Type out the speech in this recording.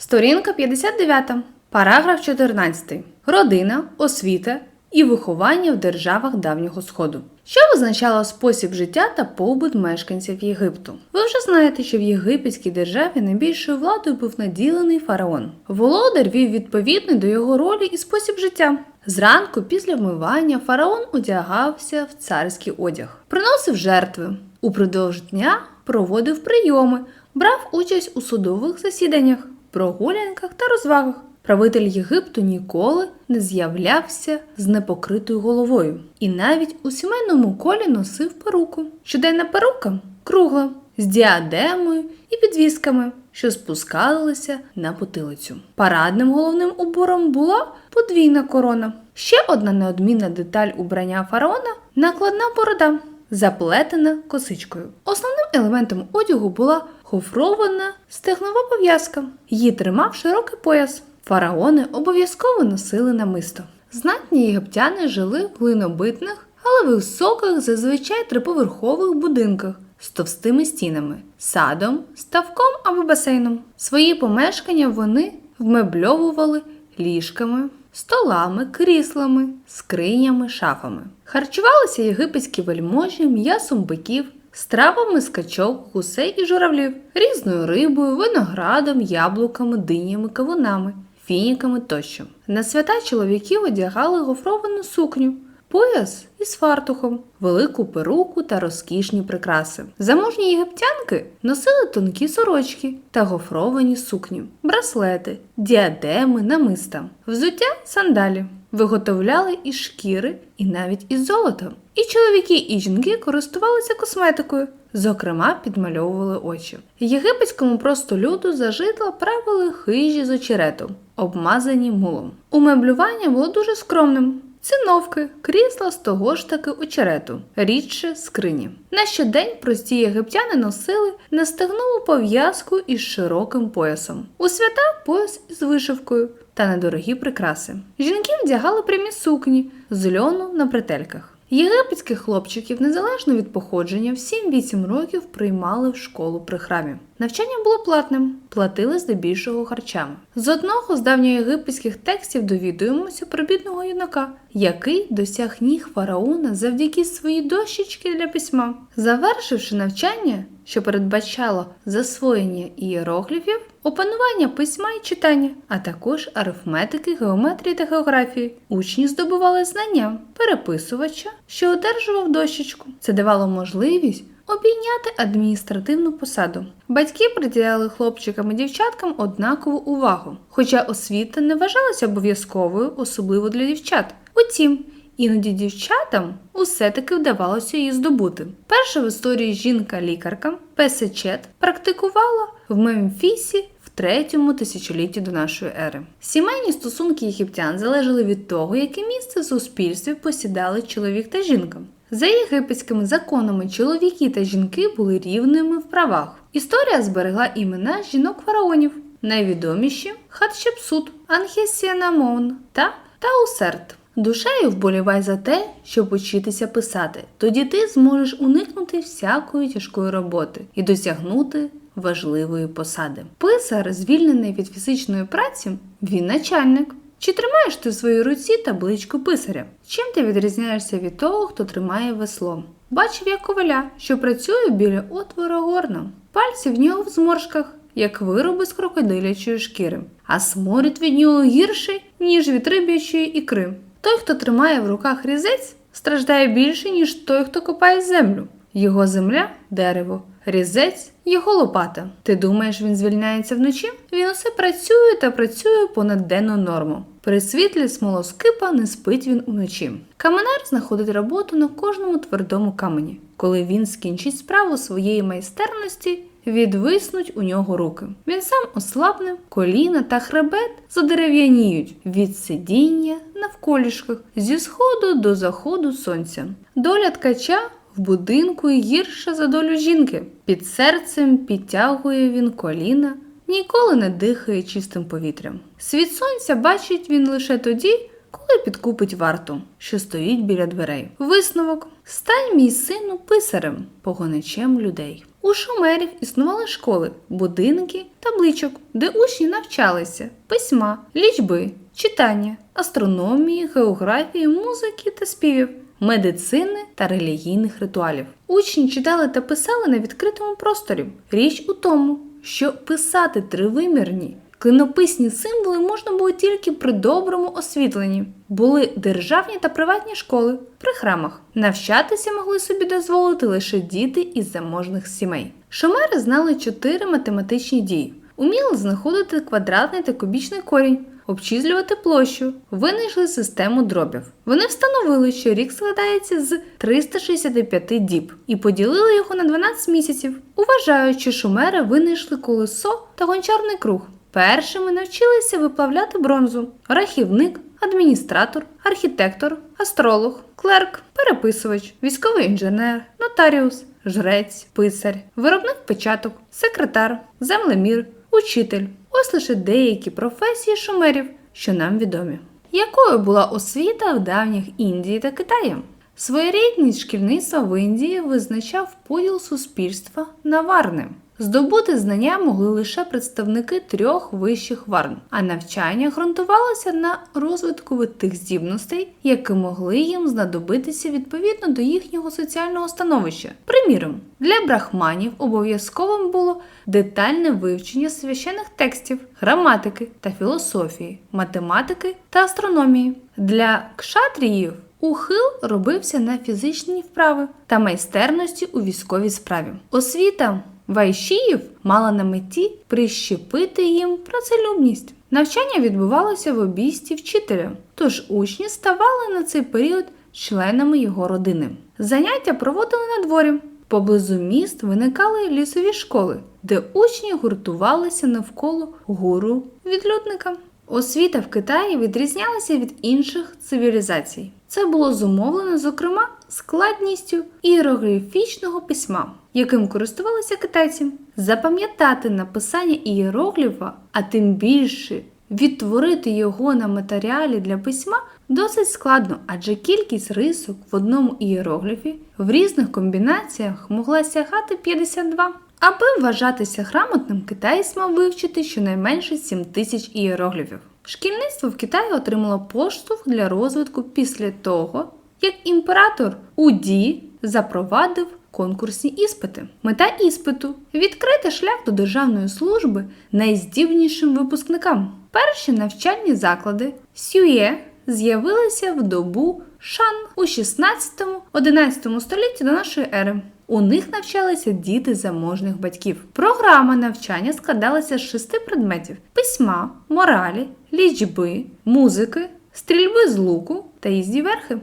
Сторінка 59. Параграф 14. Родина, освіта і виховання в державах давнього сходу. Що визначало спосіб життя та побут мешканців Єгипту? Ви вже знаєте, що в єгипетській державі найбільшою владою був наділений фараон. Володар вів відповідний до його ролі і спосіб життя. Зранку, після вмивання, фараон одягався в царський одяг, приносив жертви. Упродовж дня проводив прийоми, брав участь у судових засіданнях, прогулянках та розвагах. Правитель Єгипту ніколи не з'являвся з непокритою головою, і навіть у сімейному колі носив перуку. Щоденна перука кругла з діадемою і підвісками, що спускалися на потилицю. Парадним головним убором була подвійна корона. Ще одна неодмінна деталь убрання фараона накладна борода, заплетена косичкою. Основним елементом одягу була гофрована стегнова пов'язка. Її тримав широкий пояс. Фараони обов'язково носили намисто. Знатні єгиптяни жили в глинобитних, але високих, зазвичай триповерхових будинках з товстими стінами, садом, ставком або басейном. Свої помешкання вони вмебльовували ліжками, столами, кріслами, скринями, шафами. Харчувалися єгипетські вельможі м'ясом биків, стравами з качок, гусей і журавлів, різною рибою, виноградом, яблуками, динями, кавунами, фініками тощо. На свята чоловіків одягали гофровану сукню. Пояс із фартухом, велику перуку та розкішні прикраси. Заможні єгиптянки носили тонкі сорочки та гофровані сукні, браслети, діадеми, намиста, взуття сандалі. Виготовляли із шкіри і навіть із золота. І чоловіки, і жінки користувалися косметикою, зокрема, підмальовували очі. Єгипетському простолюду зажитла правили хижі з очерету, обмазані мулом. Умеблювання було дуже скромним. Циновки, крісла з того ж таки очерету, рідше скрині. На щодень прості єгиптяни носили нестегнову пов'язку із широким поясом. У свята пояс із вишивкою та недорогі прикраси. Жінки вдягали прямі сукні з льону на бретельках. Єгипетських хлопчиків, незалежно від походження, в 7-8 років приймали в школу при храмі. Навчання було платним, платили здебільшого харчами. З одного з давньоєгипетських текстів довідуємося про бідного юнака, який досяг ніг фараона завдяки своїй дощечки для письма. Завершивши навчання, що передбачало засвоєння ієрогліфів, опанування письма і читання, а також арифметики, геометрії та географії. Учні здобували знання переписувача, що одержував дощечку. Це давало можливість обійняти адміністративну посаду. Батьки приділяли хлопчикам і дівчаткам однакову увагу, хоча освіта не вважалася обов'язковою, особливо для дівчат. Утім, іноді дівчатам усе-таки вдавалося її здобути. Перша в історії жінка-лікарка Песечет практикувала в Мемфісі в третьому тисячолітті до нашої ери. Сімейні стосунки єгиптян залежали від того, яке місце в суспільстві посідали чоловік та жінка. За єгипетськими законами чоловіки та жінки були рівними в правах. Історія зберегла імена жінок фараонів, найвідоміші Хатшепсут, Анхесіанамон та Таусерт. Душею вболівай за те, щоб учитися писати. Тоді ти зможеш уникнути всякої тяжкої роботи і досягнути важливої посади. Писар, звільнений від фізичної праці, він начальник. Чи тримаєш ти в своїй руці табличку писаря? Чим ти відрізняєшся від того, хто тримає весло? Бачив я коваля, що працює біля отвора горна. Пальці в нього в зморшках, як вироби з крокодилячої шкіри, а сморід від нього гірший, ніж від риб'ячої ікри. Той, хто тримає в руках різець, страждає більше, ніж той, хто копає землю. Його земля дерево, різець його лопата. Ти думаєш, він звільняється вночі? Він усе працює та працює понад денну норму. При світлі смолоскипа не спить він уночі. Каменар знаходить роботу на кожному твердому камені. Коли він скінчить справу своєї майстерності, відвиснуть у нього руки. Він сам ослабне, коліна та хребет задерев'яніють від сидіння навколішках зі сходу до заходу сонця. Доля ткача в будинку гірша за долю жінки. Під серцем підтягує він коліна, ніколи не дихає чистим повітрям. Світ сонця бачить він лише тоді, коли підкупить варту, що стоїть біля дверей. Висновок: стань мій сину писарем, погоничем людей. У шумерів існували школи, будинки, табличок, де учні навчалися письма, лічби, читання, астрономії, географії, музики та співів, медицини та релігійних ритуалів. Учні читали та писали на відкритому просторі. Річ у тому, що писати тривимірні клинописні символи можна було тільки при доброму освітленні. Були державні та приватні школи при храмах. Навчатися могли собі дозволити лише діти із заможних сімей. Шумери знали чотири математичні дії: уміли знаходити квадратний та кубічний корінь, обчислювати площу, винайшли систему дробів. Вони встановили, що рік складається з 365 діб і поділили його на 12 місяців. Уважають, шумери винайшли колесо та гончарний круг. Першими навчилися виплавляти бронзу, рахівник, адміністратор, архітектор, астролог, клерк, переписувач, військовий інженер, нотаріус, жрець, писар, виробник печаток, секретар, землемір, учитель. Ось лише деякі професії шумерів, що нам відомі. Якою була освіта в давніх Індії та Китаї? Своєрідність шкільництва в Індії визначав поділ суспільства на варни. Здобути знання могли лише представники трьох вищих варн, а навчання ґрунтувалося на розвитку тих здібностей, які могли їм знадобитися відповідно до їхнього соціального становища. Приміром, для брахманів обов'язковим було детальне вивчення священих текстів, граматики та філософії, математики та астрономії. Для кшатріїв Ухил робився на фізичні вправи та майстерності у військовій справі. Освіта вайшіїв мала на меті прищепити їм працелюбність. Навчання відбувалося в обійсті вчителя, тож учні ставали на цей період членами його родини. Заняття проводили на дворі. Поблизу міст виникали лісові школи, де учні гуртувалися навколо гуру відлюдника. Освіта в Китаї відрізнялася від інших цивілізацій. Це було зумовлено, зокрема, складністю ієрогліфічного письма, яким користувалися китайці. Запам'ятати написання ієрогліфа, а тим більше відтворити його на матеріалі для письма досить складно, адже кількість рисок в одному ієрогліфі в різних комбінаціях могла сягати 52. Аби вважатися грамотним, китаєць мав вивчити щонайменше 7 тисяч ієрогліфів. Шкільництво в Китаї отримало поштовх для розвитку після того, як імператор Уді запровадив конкурсні іспити. Мета іспиту відкрити шлях до державної служби найздібнішим випускникам. Перші навчальні заклади Сює з'явилися в добу Шан у 16-11 столітті до нашої ери. У них навчалися діти заможних батьків. Програма навчання складалася з шести предметів: письма, моралі, лічби, музики, стрільби з луку та їзді верхи.